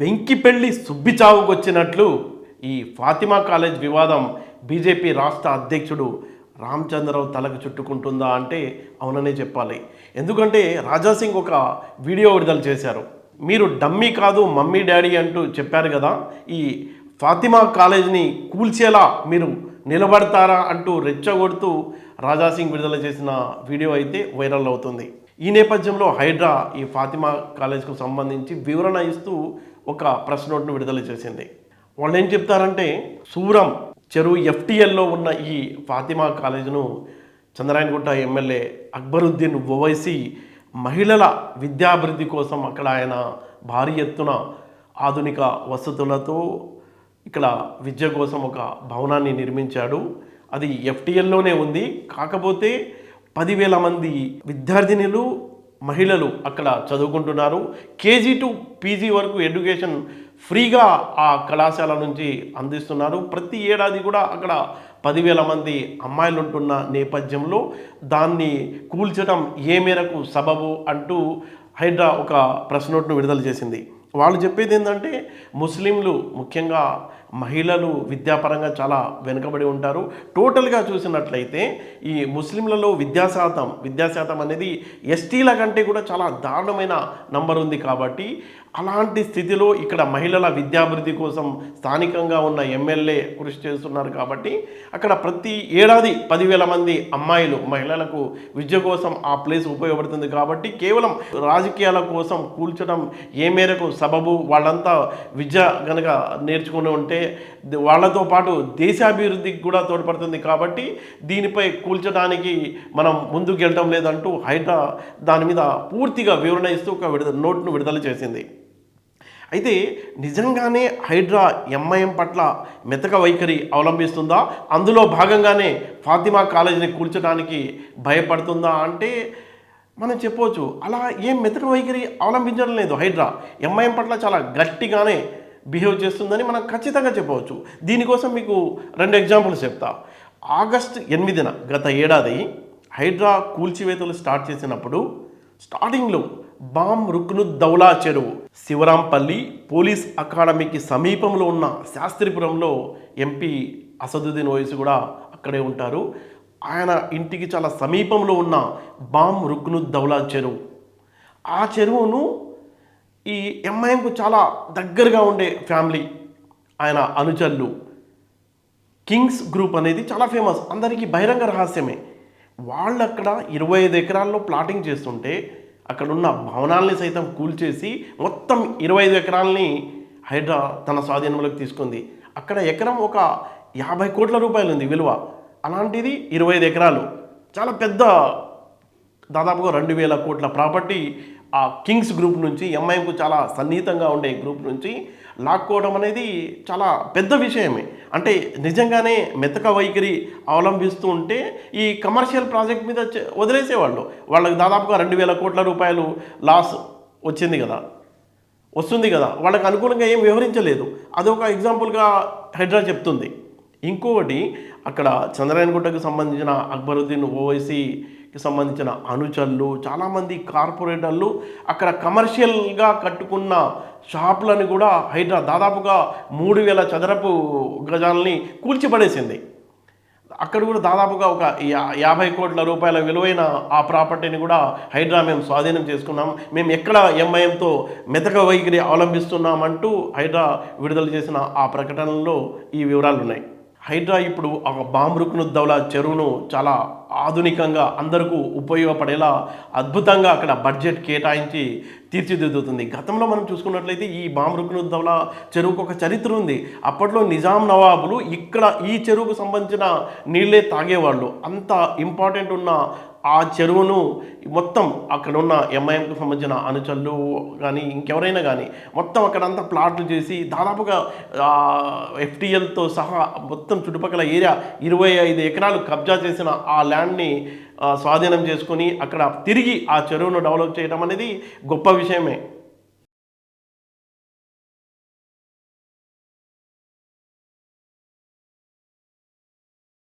వెంకిపెళ్ళి సుబ్బిచావుకు వచ్చినట్లు ఈ ఫాతిమా కాలేజ్ వివాదం బీజేపీ రాష్ట్ర అధ్యక్షుడు రామచంద్రరావు తలకు చుట్టుకుంటుందా అంటే అవుననే చెప్పాలి. ఎందుకంటే రాజాసింగ్ ఒక వీడియో విడుదల చేశారు. మీరు డమ్మీ కాదు మమ్మీ డాడీ అంటూ చెప్పారు కదా ఈ ఫాతిమా కాలేజ్ని కూల్చేలా మీరు నిలబడతారా అంటూ రెచ్చగొడుతూ రాజాసింగ్ విడుదల చేసిన వీడియో అయితే వైరల్ అవుతుంది. ఈ నేపథ్యంలో హైడ్రా ఈ ఫాతిమా కాలేజ్కు సంబంధించి వివరణ ఇస్తూ ఒక ప్రెస్ నోట్ను విడుదల చేసింది. వాళ్ళు ఏం చెప్తారంటే సూరం చెరువు ఎఫ్టీఎల్లో ఉన్న ఈ ఫాతిమా కాలేజీను చంద్రాయనగుట్ట ఎమ్మెల్యే అక్బరుద్దీన్ ఓవైసీ మహిళల విద్యాభివృద్ధి కోసం అక్కడ ఆయన భారీ ఎత్తున ఆధునిక వసతులతో ఇక్కడ విద్య కోసం ఒక భవనాన్ని నిర్మించాడు. అది ఎఫ్టీఎల్లోనే ఉంది. కాకపోతే పదివేల మంది విద్యార్థినులు మహిళలు అక్కడ చదువుకుంటున్నారు. కేజీ టు పీజీ వరకు ఎడ్యుకేషన్ ఫ్రీగా ఆ కళాశాల నుంచి అందిస్తున్నారు. ప్రతి ఏడాది కూడా అక్కడ పదివేల మంది అమ్మాయిలు ఉంటున్న నేపథ్యంలో దాన్ని కూల్చడం ఏ మేరకు సబబు అంటూ హైడ్రా ఒక ప్రెస్ నోట్ను విడుదల చేసింది. వాళ్ళు చెప్పేది ఏంటంటే ముస్లింలు ముఖ్యంగా మహిళలు విద్యాపరంగా చాలా వెనుకబడి ఉంటారు. టోటల్గా చూసినట్లయితే ఈ ముస్లింలలో విద్యాశాతం విద్యాశాతం అనేది ఎస్టీల కంటే కూడా చాలా దారుణమైన నంబర్ ఉంది కాబట్టి అలాంటి స్థితిలో ఇక్కడ మహిళల విద్యాభివృద్ధి కోసం స్థానికంగా ఉన్న ఎమ్మెల్యే కృషి చేస్తున్నారు కాబట్టి అక్కడ ప్రతి ఏడాది పదివేల మంది అమ్మాయిలు మహిళలకు విద్య కోసం ఆ ప్లేస్ ఉపయోగపడుతుంది కాబట్టి కేవలం రాజకీయాల కోసం కూల్చడం ఏ మేరకు సబబు వాళ్ళంతా విద్య కనుక నేర్చుకుని ఉంటే వాళ్ళతో పాటు దేశాభివృద్ధికి కూడా తోడ్పడుతుంది కాబట్టి దీనిపై కూల్చడానికి మనం ముందుకు వెళ్ళటం లేదంటూ హైడ్రా దాని మీద పూర్తిగా వివరణ ఇస్తూ ఒక విడుదల నోట్ను విడుదల చేసింది. అయితే నిజంగానే హైడ్రా ఎంఐఎం పట్ల మెతక వైఖరి అవలంబిస్తుందా? అందులో భాగంగానే ఫాతిమా కాలేజీని కూల్చడానికి భయపడుతుందా అంటే మనం చెప్పవచ్చు. అలా ఏం మెతక వైఖరి అవలంబించడం లేదు హైడ్రా. ఎంఐఎం పట్ల చాలా గట్టిగానే బిహేవ్ చేస్తుందని మనం ఖచ్చితంగా చెప్పవచ్చు. దీనికోసం మీకు రెండు ఎగ్జాంపుల్స్ చెప్తా. ఆగస్ట్ ఎనిమిదిన గత ఏడాది హైడ్రా కూల్చివేతలు స్టార్ట్ చేసినప్పుడు స్టార్టింగ్లో బామ్ రుక్ను దౌలా చెరువు శివరాంపల్లి పోలీస్ అకాడమీకి సమీపంలో ఉన్న శాస్త్రిపురంలో ఎంపీ అసదుద్దీన్ ఓవైసీ కూడా అక్కడే ఉంటారు. ఆయన ఇంటికి చాలా సమీపంలో ఉన్న బామ్ రుక్ను దౌలా చెరువు. ఆ చెరువును ఈ ఎంఐఎంకు చాలా దగ్గరగా ఉండే ఫ్యామిలీ ఆయన అనుచరులు. కింగ్స్ గ్రూప్ అనేది చాలా ఫేమస్. అందరికీ బహిరంగ రహస్యమే. వాళ్ళు అక్కడ ఇరవై ఐదు ఎకరాల్లో ప్లాటింగ్ చేస్తుంటే అక్కడ ఉన్న భవనాల్ని సైతం కూల్చేసి మొత్తం ఇరవై ఐదు ఎకరాలని హైడ్రా తన స్వాధీనంలోకి తీసుకుంది. అక్కడ ఎకరం ఒక యాభై కోట్ల రూపాయలు ఉంది విలువ. అలాంటిది ఇరవై ఐదు ఎకరాలు. చాలా పెద్ద దాదాపుగా రెండు వేల కోట్ల ప్రాపర్టీ ఆ కింగ్స్ గ్రూప్ నుంచి ఎంఐఎంకు చాలా సన్నిహితంగా ఉండే గ్రూప్ నుంచి లాక్కోవడం అనేది చాలా పెద్ద విషయమే. అంటే నిజంగానే మెతక వైఖరి అవలంబిస్తూ ఉంటే ఈ కమర్షియల్ ప్రాజెక్ట్ మీద వదిలేసేవాళ్ళు. వాళ్ళకి దాదాపుగా రెండు వేల కోట్ల రూపాయలు లాస్ వచ్చింది కదా. వస్తుంది కదా. వాళ్ళకి అనుకూలంగా ఏం వివరించలేదు. అదొక ఎగ్జాంపుల్గా హైడ్రా చెప్తుంది. ఇంకొకటి అక్కడ చంద్రాయనగుట్టకు సంబంధించిన అక్బరుద్దీన్ ఓవైసీ సంబంధించిన అనుచరులు చాలామంది కార్పొరేటర్లు అక్కడ కమర్షియల్గా కట్టుకున్న షాపులను కూడా హైడ్రా దాదాపుగా మూడు వేల చదరపు గజాలని కూల్చిపడేసింది. అక్కడ కూడా దాదాపుగా ఒక యాభై కోట్ల రూపాయల విలువైన ఆ ప్రాపర్టీని కూడా హైడ్రా మేము స్వాధీనం చేసుకున్నాం. మేము ఎక్కడ ఎంఐఎంతో మెతక వైఖరి అవలంబిస్తున్నామంటూ హైడ్రా విడుదల చేసిన ఆ ప్రకటనలో ఈ వివరాలు ఉన్నాయి హైడ్రా ఇప్పుడు ఆ బామ్రుక్నుద్దౌలా చెరువును చాలా ఆధునికంగా అందరికీ ఉపయోగపడేలా అద్భుతంగా అక్కడ బడ్జెట్ కేటాయించి తీర్చిదిద్దుతుంది. గతంలో మనం చూసుకున్నట్లయితే ఈ బామ్రుక్నుద్దౌలా చెరువుకు ఒక చరిత్ర ఉంది. అప్పట్లో నిజాం నవాబులు ఇక్కడ ఈ చెరువుకు సంబంధించిన నీళ్ళే తాగేవాళ్ళు. అంత ఇంపార్టెంట్ ఉన్న ఆ చెరువును మొత్తం అక్కడ ఉన్న ఎంఐఎంకు సంబంధించిన అనుచరులు కానీ ఇంకెవరైనా కానీ మొత్తం అక్కడంతా ప్లాట్లు చేసి దాదాపుగా ఎఫ్టిఎల్తో సహా మొత్తం చుట్టుపక్కల ఏరియా ఇరవై ఐదు ఎకరాలు కబ్జా చేసిన ఆ ల్యాండ్ని స్వాధీనం చేసుకొని అక్కడ తిరిగి ఆ చెరువును డెవలప్ చేయడం అనేది గొప్ప విషయమే.